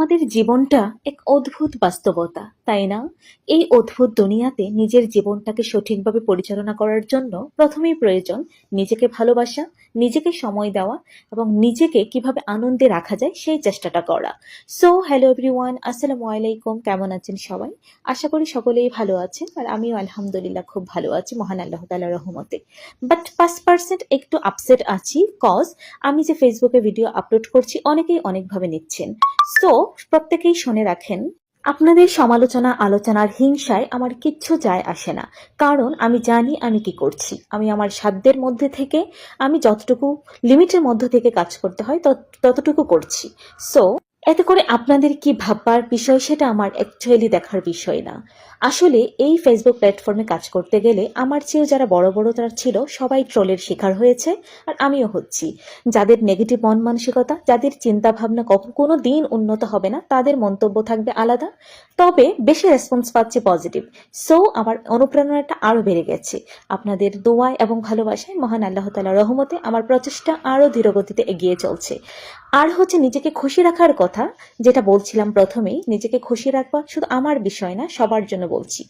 আমাদের জীবনটা এক অদ্ভুত বাস্তবতা, তাই না? এই অদ্ভুত দুনিয়াতে নিজের জীবনটাকে সঠিকভাবে পরিচালনা করার জন্য প্রথমেই প্রয়োজন নিজেকে ভালোবাসা, নিজেকে সময় দেওয়া এবং নিজেকে কীভাবে আনন্দে রাখা যায় সেই চেষ্টাটা করা। সো হ্যালো এভরিওয়ান আসসালামু আলাইকুম, কেমন আছেন সবাই? আশা করি সকলেই ভালো আছেন আর আমিও আলহামদুলিল্লাহ খুব ভালো আছি, মহান আল্লাহ তালা রহমতে। বাট পাঁচ পার্সেন্ট একটু আপসেট আছি কজ আমি যে ফেসবুকে ভিডিও আপলোড করছি, অনেকেই অনেকভাবে নিচ্ছেন। সো প্রত্যেকেই শুনে রাখেন, আপনাদের সমালোচনা, আলোচনার হিংসায় আমার কিচ্ছু যায় আসে না। কারণ আমি জানি আমি কি করছি। আমি আমার সাধ্যের মধ্যে থেকে, আমি যতটুকু, লিমিটের মধ্যে থেকে কাজ করতে হয়, তত- ততটুকু করছি। সো এতে করে আপনাদের কি ভাববার বিষয় সেটা আমার অ্যাকচুয়ালি দেখার বিষয় না। আসলে এই ফেসবুক প্ল্যাটফর্মে কাজ করতে গেলে আমার চেয়েও যারা বড় বড় তারা ছিল, সবাই ট্রোলের শিকার হয়েছে আর আমিও হচ্ছি। যাদের নেগেটিভ মন মানসিকতা, যাদের চিন্তা ভাবনা কখন কোনো দিন উন্নত হবে না, তাদের মন্তব্য থাকবে আলাদা। তবে বেশি রেসপন্স পাচ্ছে পজিটিভ সো আমার অনুপ্রেরণাটা আরও বেড়ে গেছে। আপনাদের দোয়ায় এবং ভালোবাসায় মহান আল্লাহ তালা রহমতে আমার প্রচেষ্টা আরও ধীরগতিতে এগিয়ে চলছে। আর হচ্ছে নিজেকে খুশি রাখার কথা যেটা বলছিলাম প্রথমেই, নিজেকে খুশি রাখবা শুধু আমার বিষয় না, সবার জন্য বলছি।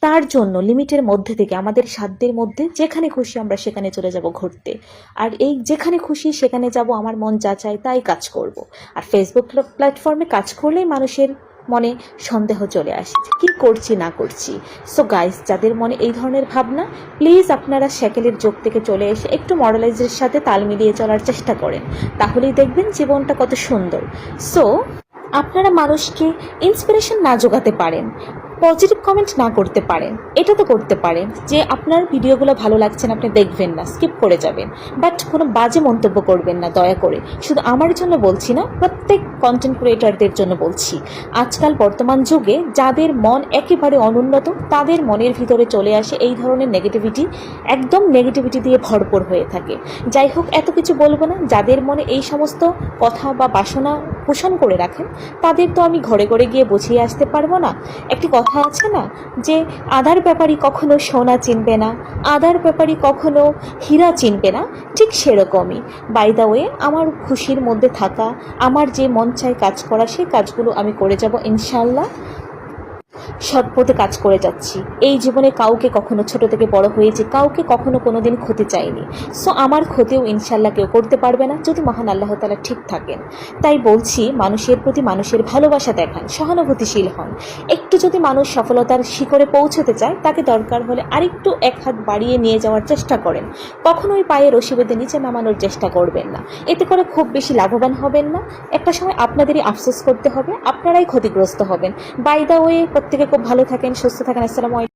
তার জন্য লিমিটের মধ্যে থেকে, আমাদের সাধ্যের মধ্যে যেখানে খুশি আমরা সেখানে চলে যাব ঘুরতে। আর এই যেখানে খুশি সেখানে যাব, আমার মন যা চায় তাই কাজ করব। আর ফেসবুক প্ল্যাটফর্মে কাজ করলেই মানুষের মনে সন্দেহ চলে আসে কি করছি, না করছি। সো গাইস যাদের মনে এই ধরনের ভাবনা প্লিজ আপনারা সেকেলের যোগ থেকে চলে এসে একটু মডেলাইজের সাথে তাল মিলিয়ে চলার চেষ্টা করেন। তাহলেই দেখবেন জীবনটা কত সুন্দর। সো আপনারা মানুষকে ইন্সপিরেশন না জোগাতে পারেন। পজিটিভ কমেন্ট না করতে পারেন এটা তো করতে পারেন যে আপনার ভিডিওগুলো ভালো লাগছে না, আপনি দেখবেন না স্কিপ করে যাবেন। বাট কোনো বাজে মন্তব্য করবেন না, দয়া করে। শুধু আমার জন্য বলছি না, প্রত্যেক কন্টেন্ট ক্রিয়েটারদের জন্য বলছি। আজকাল বর্তমান যুগে যাদের মন একেবারে অনুন্নত, তাদের মনের ভিতরে চলে আসে এই ধরনের নেগেটিভিটি একদম নেগেটিভিটি দিয়ে ভরপুর হয়ে থাকে। যাই হোক, এত কিছু বলব না, যাদের মনে এই সমস্ত কথা বা বাসনা পোষণ করে রাখেন, তাদের তো আমি ঘরে ঘরে গিয়ে বুঝিয়ে আসতে পারব না। একটি কথা আছে না, যে আদার ব্যাপারী কখনো সোনা চিনবে না, আদার ব্যাপারই কখনো হীরা চিনবে না, ঠিক সেরকমই। বাই দা ওয়ে আমার খুশির মধ্যে থাকা, আমার যে মন চায় কাজ করা, সেই কাজগুলো আমি করে যাব ইনশাল্লাহ সৎ পথে কাজ করে যাচ্ছি। এই জীবনে কাউকে কখনো ছোট থেকে বড় হয়েছে, কাউকে কখনো কোনোদিন ক্ষতি চাইনি। সো আমার ক্ষতিও ইনশাল্লাহ কেউ করতে পারবে না যদি মহান আল্লাহ তালা ঠিক থাকেন। তাই বলছি, মানুষের প্রতি মানুষের ভালোবাসা দেখান, সহানুভূতিশীল হন। একটু যদি মানুষ সফলতার শিখরে পৌঁছতে চায়, তাকে দরকার হলে আরেকটু এক হাত বাড়িয়ে নিয়ে যাওয়ার চেষ্টা করেন। কখনোই পায়ে রশি বেঁধে নিচে নামানোর চেষ্টা করবেন না। এতে করে খুব বেশি লাভবান হবেন না। একটা সময় আপনাদেরই আফসোস করতে হবে, আপনারাই ক্ষতিগ্রস্ত হবেন। বাই দা ওয়ে প্রত্যেকে খুব ভালো থাকেন সুস্থ থাকেন আসসালামু আলাইকুম।